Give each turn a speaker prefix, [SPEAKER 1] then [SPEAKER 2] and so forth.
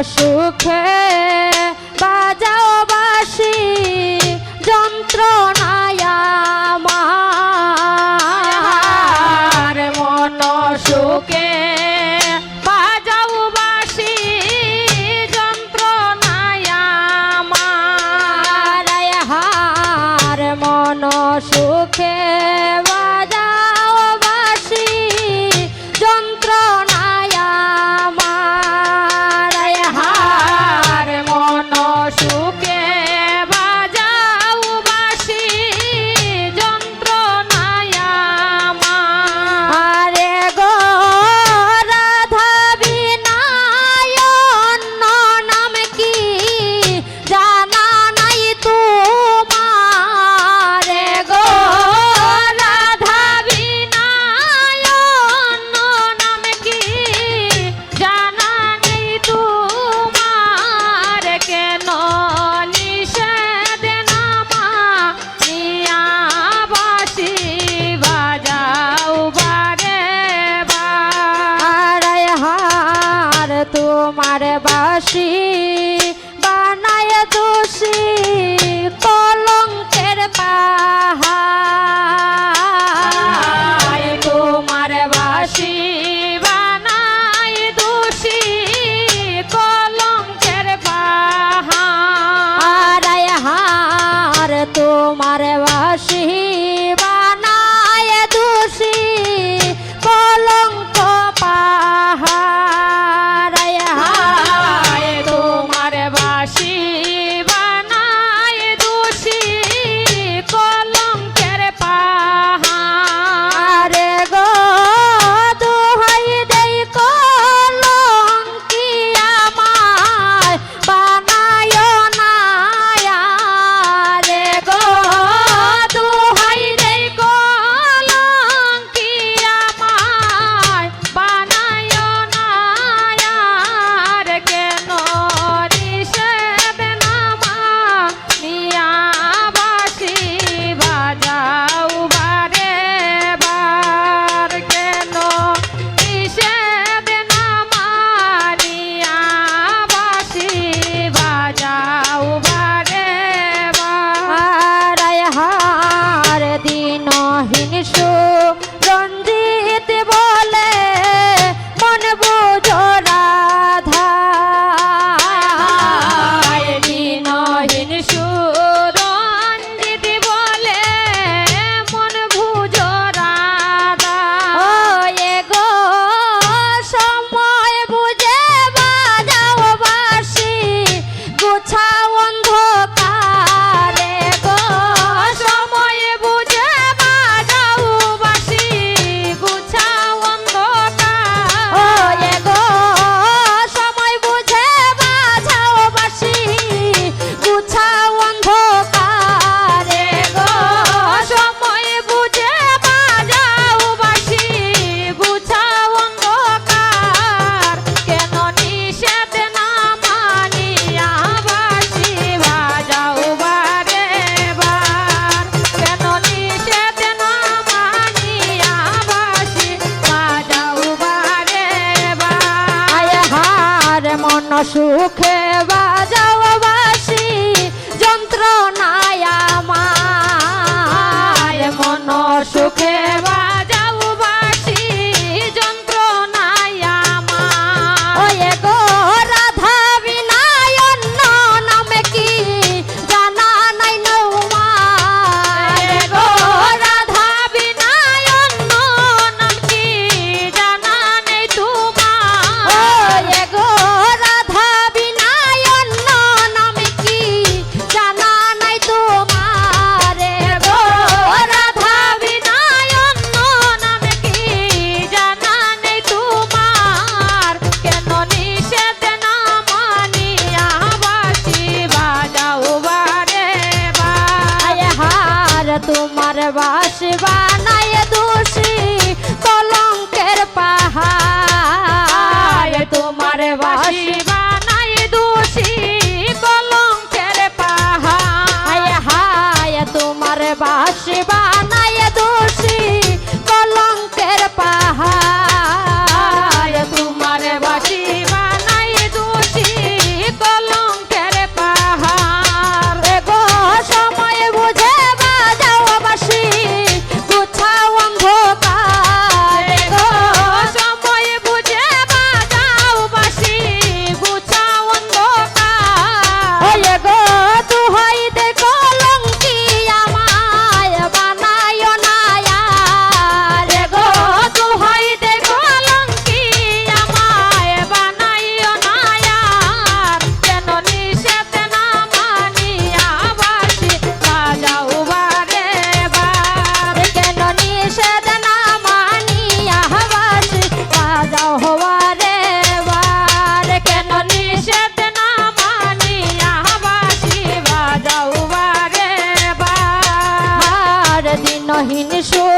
[SPEAKER 1] অসুখে বাজাও বাসি যন্ত্রণায় আমার মন সুখে দোষী বানায় দোষী কলঙ্কের পাহাড়। তোমার বাসী বানায় দোষী কলঙ্কের পাহাড়। হার তোমার সুখে বাজাও বাসি যন্ত্রণায় আমার। মন সুখে
[SPEAKER 2] দিনহীন সুরঞ্জিত